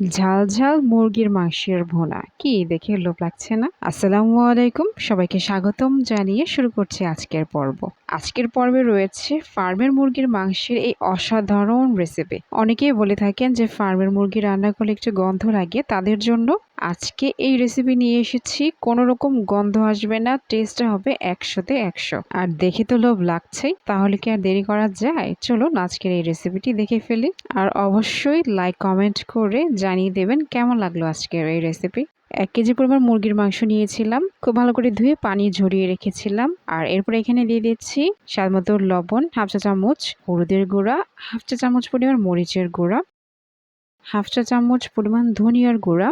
ঝাল ঝাল মুরগির মাংসের ভোনা। কি দেখে লোভ লাগছে না? আসসালামু আলাইকুম। সবাইকে স্বাগতম জানিয়ে শুরু করছি আজকের পর্ব। আজকের পর্বে রয়েছে ফার্মের মুরগির মাংসের এই অসাধারণ রেসিপি অনেকেই বলে থাকেন যে ফার্মের মুরগি রান্না করলে একটু গন্ধ লাগে, তাদের জন্য আজকে এই রেসিপি নিয়ে এসেছি। কোনো রকম গন্ধ আসবে না টেস্টটা হবে একশোতে একশো। আর দেখে তো লোভ লাগছেই, তাহলে কি আর দেরি করা যায়? চলুন আজকের এই রেসিপিটি দেখে ফেলি। আর অবশ্যই লাইক কমেন্ট করে জানিয়ে দেবেন কেমন লাগল আজকের এই রেসিপি এক কেজি পরিমাণ মুরগির মাংস নিয়েছিলাম। খুব ভালো করে ধুয়ে পানি ঝরিয়ে রেখেছিলাম। আর এরপর এখানে দিয়ে দিচ্ছি স্বাদ মতো লবণ, হাফ চা চামচ হলুদের গুঁড়া, হাফ চা চামচ পরিমাণ মরিচের গুঁড়া, হাফ চা চামচ পরিমাণ ধনিয়ার গুঁড়া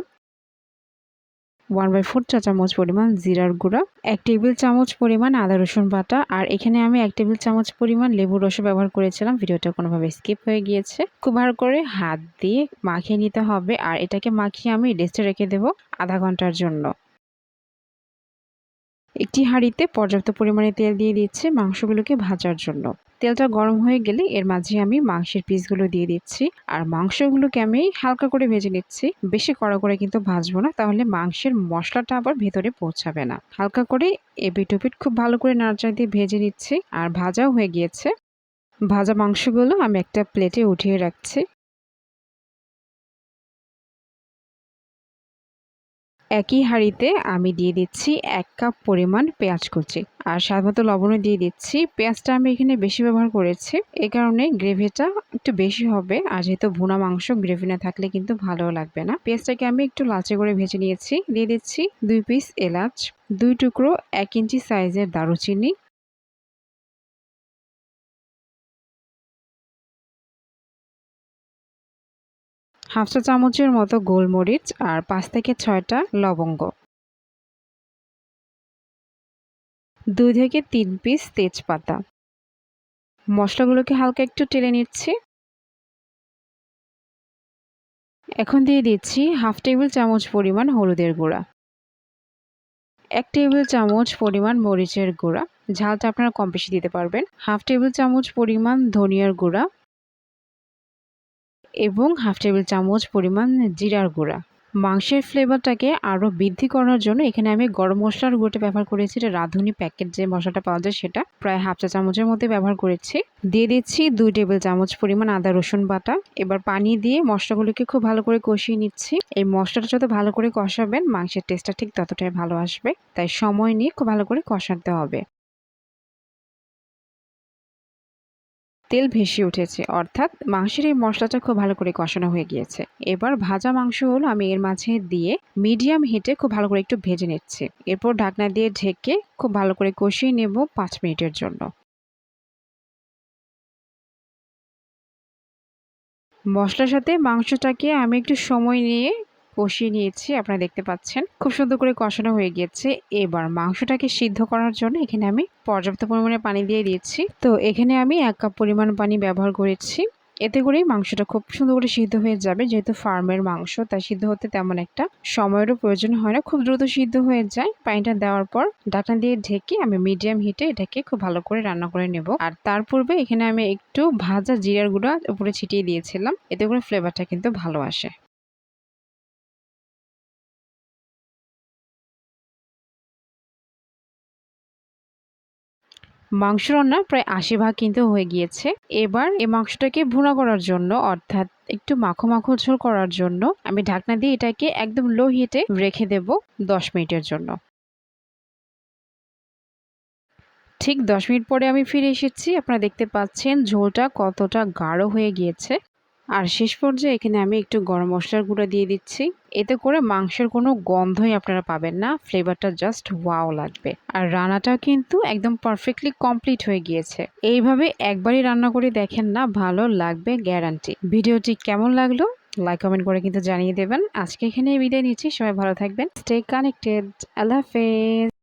ওয়ান বাই ফোর চা চামচ পরিমাণ জিরার গুঁড়া, এক টেবিল চামচ পরিমাণ আদা রসুন বাটা, আর এখানে আমি এক টেবিল চামচ পরিমাণ লেবু রস ব্যবহার করেছিলাম। ভিডিওটা কোনোভাবে স্কিপ হয়ে গিয়েছে। খুব ভালো করে হাত দিয়ে মাখিয়ে নিতে হবে, আর এটাকে মাখিয়ে আমি রেস্টে রেখে দেবো আধা ঘণ্টার জন্য। একটি হাঁড়িতে পর্যাপ্ত পরিমাণে তেল দিয়ে দিচ্ছে মাংসগুলোকে ভাজার জন্য। তেলটা গরম হয়ে গেলে এর মাঝে আমি মাংসের পিসগুলো দিয়ে দিচ্ছি। আর মাংসগুলোকে আমি হালকা করে ভেজে নিচ্ছি। বেশি কড়া করে কিন্তু ভাজবো না, তাহলে মাংসের মশলাটা আবার ভেতরে পৌঁছাবে না। হালকা করে এপিট ওপিট খুব ভালো করে নাড়চা দিয়ে ভেজে নিচ্ছি, আর ভাজাও হয়ে গিয়েছে। ভাজা মাংসগুলো আমি একটা প্লেটে উঠিয়ে রাখছি। একই হাঁড়িতে আমি দিয়ে দিচ্ছি এক কাপ পরিমাণ পেঁয়াজ কুচি। আর স্বাদ মতো লবণও দিয়ে দিচ্ছি। পেঁয়াজটা আমি এখানে বেশি ব্যবহার করেছি। এ কারণে গ্রেভিটা একটু বেশি হবে। আর যেহেতু ভুনা মাংস, গ্রেভি না থাকলে কিন্তু ভালো লাগবে না। পেঁয়াজটাকে আমি একটু লাচে করে ভেজে নিয়েছি। দিয়ে দিচ্ছি দুই পিস এলাচ, দুই টুকরো এক ইঞ্চি সাইজের দারুচিনি হাফ চা চামচের মতো গোলমরিচ আর পাঁচ থেকে ছয়টা লবঙ্গ। দুই থেকে তিন পিস তেজপাতা। মশলাগুলোকে হালকা একটু টেলে নিচ্ছি। এখন দিয়ে দিচ্ছি হাফ টেবিল চামচ পরিমাণ হলুদের গুঁড়া। এক টেবিল চামচ পরিমাণ মরিচের গুঁড়া। ঝালটা আপনারা কম বেশি দিতে পারবেন। হাফ টেবিল চামচ পরিমাণ ধনিয়ার গুঁড়া। এবং হাফ টেবিল চামচ পরিমাণ জিরার গুঁড়া। মাংসের ফ্লেভারটাকে আরও বৃদ্ধি করার জন্য এখানে আমি গরম মশলার গুঁড়োটা ব্যবহার করেছি। এটা রাঁধুনি প্যাকেট যে মশলাটা পাওয়া যায় সেটা। প্রায় হাফ চা চামচের মধ্যে ব্যবহার করেছি। দিয়ে দিচ্ছি দুই টেবিল চামচ পরিমাণ আদা, রসুন বাটা। এবার পানি দিয়ে মশলাগুলোকে খুব ভালো করে কষিয়ে নিচ্ছি। এই মশলাটা যত ভালো করে কষাবেন, মাংসের টেস্টটা ঠিক ততটাই ভালো আসবে। তাই সময় নিয়ে খুব ভালো করে কষাতে হবে। তেল ভেসে উঠেছে, অর্থাৎ মাংসের এই মশলাটা খুব ভালো করে কষানো হয়ে গিয়েছে। এবার ভাজা মাংসগুলো আমি এর মাঝে দিয়ে মিডিয়াম হিটে খুব ভালো করে একটু ভেজে নিচ্ছি। এরপর ঢাকনা দিয়ে ঢেকে খুব ভালো করে কষিয়ে নেব পাঁচ মিনিটের জন্য। মশলার সাথে মাংসটাকে আমি একটু সময় নিয়ে কষিয়ে নিয়েছি, আপনারা দেখতে পাচ্ছেন। খুব সুন্দর করে কষানো হয়ে গিয়েছে। এবার মাংসটাকে সিদ্ধ করার জন্য এখানে আমি পর্যাপ্ত পরিমাণে পানি দিয়ে দিয়েছি। তো এখানে আমি এক কাপ পরিমাণ পানি ব্যবহার করেছি। এতে করেই মাংসটা খুব সুন্দর করে সিদ্ধ হয়ে যাবে। যেহেতু ফার্মের মাংস, তাই সিদ্ধ হতে তেমন একটা সময়েরও প্রয়োজন হয় না। খুব দ্রুত সিদ্ধ হয়ে যায়। পানিটা দেওয়ার পর ডাকনা দিয়ে ঢেকে আমি মিডিয়াম হিটে এটাকে খুব ভালো করে রান্না করে নেব। আর তার পূর্বে এখানে আমি একটু ভাজা জিরার গুঁড়া উপরে ছিটিয়ে দিয়েছিলাম। এতে করে ফ্লেভারটা কিন্তু ভালো আসে। মাংস রান্না প্রায় আশি ভাগ কিন্তু হয়ে গিয়েছে। এবার এই মাংসটাকে ভুনা করার জন্য, অর্থাৎ একটু মাখো মাখো ঝোল করার জন্য, আমি ঢাকনা দিয়ে এটাকে একদম লো হিটে রেখে দেব দশ মিনিটের জন্য। ঠিক দশ মিনিট পরে আমি ফিরে এসেছি। আপনারা দেখতে পাচ্ছেন ঝোলটা কতটা গাঢ় হয়ে গিয়েছে। আর শেষ পর্যায়ে এখানে আমি একটু গরম মশলার গুঁড়ো দিয়ে দিচ্ছি। এতে করে মাংসের কোনো গন্ধই আপনারা পাবেন না ফ্লেভারটা জাস্ট ওয়াও লাগবে। আর রান্নাটাও কিন্তু একদম পারফেক্টলি কমপ্লিট হয়ে গিয়েছে। এইভাবে একবারই রান্না করে দেখেন না, ভালো লাগবে গ্যারান্টি ভিডিওটি কেমন লাগল? লাইক কমেন্ট করে কিন্তু জানিয়ে দেবেন। আজকে এখানে বিদায় নিচ্ছি, সবাই ভালো থাকবেন। স্টে কানেক্টেড আল্লাহ হাফেজ।